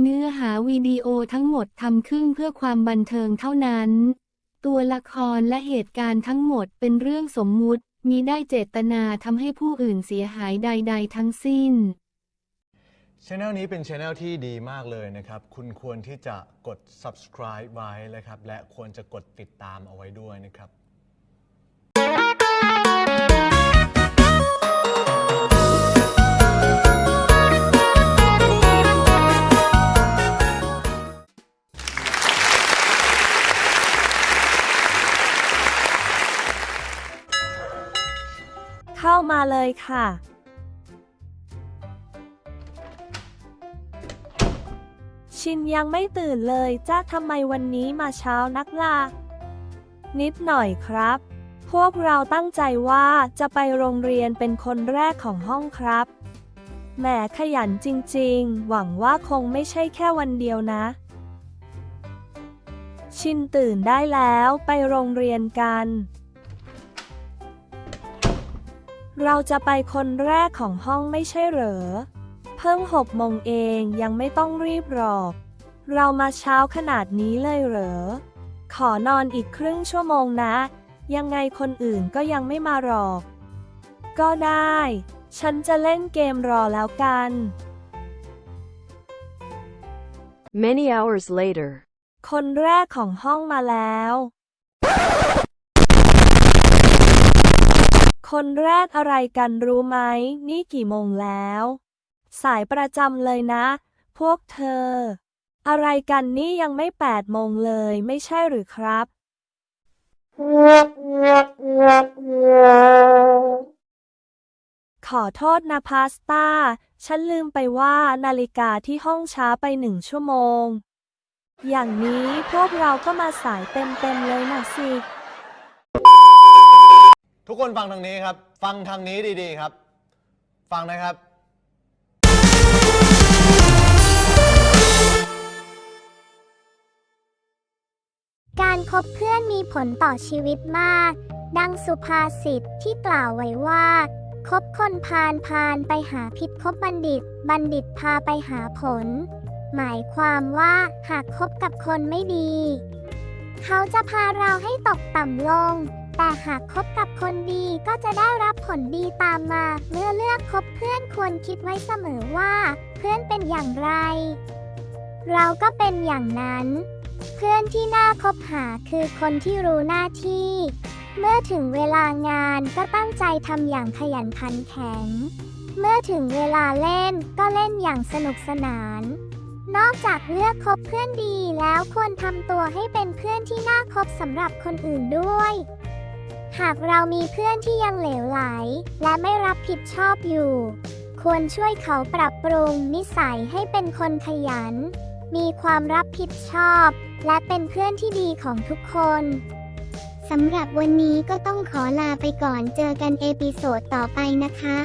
เนื้อหาวิดีโอทั้งหมดทำขึ้นเพื่อความบันเทิงเท่านั้น ตัวละครและเหตุการณ์ทั้งหมดเป็นเรื่องสมมุติ มีได้เจตนาทำให้ผู้อื่นเสียหายใด ๆ ทั้งสิ้นช anel นี้เป็นช anel ที่ดีมากเลยนะครับ คุณควรที่จะกด subscribe ไว้นะครับ และควรจะกดติดตามเอาไว้ด้วยนะครับ เข้ามาเลยค่ะ ชินยังไม่ตื่นเลยจ้าทำไมวันนี้มาเช้านักล่ะ นิดหน่อยครับ พวกเราตั้งใจว่าจะไปโรงเรียนเป็นคนแรกของห้องครับแหมขยันจริงๆ หวังว่าคงไม่ใช่แค่วันเดียวนะ ชินตื่นได้แล้วไปโรงเรียนกัน เราจะไปคนแรกของห้องไม่ใช่เหรอ เพิ่งหกโมงเองยังไม่ต้องรีบหรอก เรามาเช้าขนาดนี้เลยเหรอ ขอนอนอีกครึ่งชั่วโมงนะ ยังไงคนอื่นก็ยังไม่มาหรอก ก็ได้ ฉันจะเล่นเกมรอแล้วกัน Many hours later. คนแรกของห้องมาแล้ว คนแรกอะไรกันรู้ไหม นี่กี่โมงแล้ว สายประจำเลยนะ พวกเธอ อะไรกันนี่ยังไม่แปดโมงเลยไม่ใช่หรือครับ ขอโทษนะพาสต้า ฉันลืมไปว่านาฬิกาที่ห้องช้าไปหนึ่งชั่วโมง อย่างนี้พวกเราก็มาสายเต็มๆเลยนะสิ ทุกคนฟังทางนี้ครับ ฟังทางนี้ดีๆครับ ฟังนะครับ การคบเพื่อนมีผลต่อชีวิตมาก ดังสุภาษิตที่กล่าวไว้ว่าคบคนพาลพาลไปหาพิษคบบัณฑิต บัณฑิตพาไปหาผล หมายความว่าหากคบกับคนไม่ดี เขาจะพาเราให้ตกต่ำลง แต่หากคบกับคนดีก็จะได้รับผลดีตามมา เมื่อเลือกคบเพื่อนควรคิดไว้เสมอว่า เพื่อนเป็นอย่างไร เราก็เป็นอย่างนั้น เพื่อนที่น่าคบหาคือคนที่รู้หน้าที่ เมื่อถึงเวลางานก็ตั้งใจทำอย่างขยันขันแข็ง เมื่อถึงเวลาเล่นก็เล่นอย่างสนุกสนานนอกจากเลือกคบเพื่อนดีแล้วควรทำตัวให้เป็นเพื่อนที่น่าคบสำหรับคนอื่นด้วย หากเรามีเพื่อนที่ยังเหลวไหล และไม่รับผิดชอบอยู่ ควรช่วยเขาปรับปรุงนิสัยให้เป็นคนขยัน มีความรับผิดชอบ และเป็นเพื่อนที่ดีของทุกคนสำหรับวันนี้ก็ต้องขอลาไปก่อนเจอกันเอพิโซดต่อไปนะคะ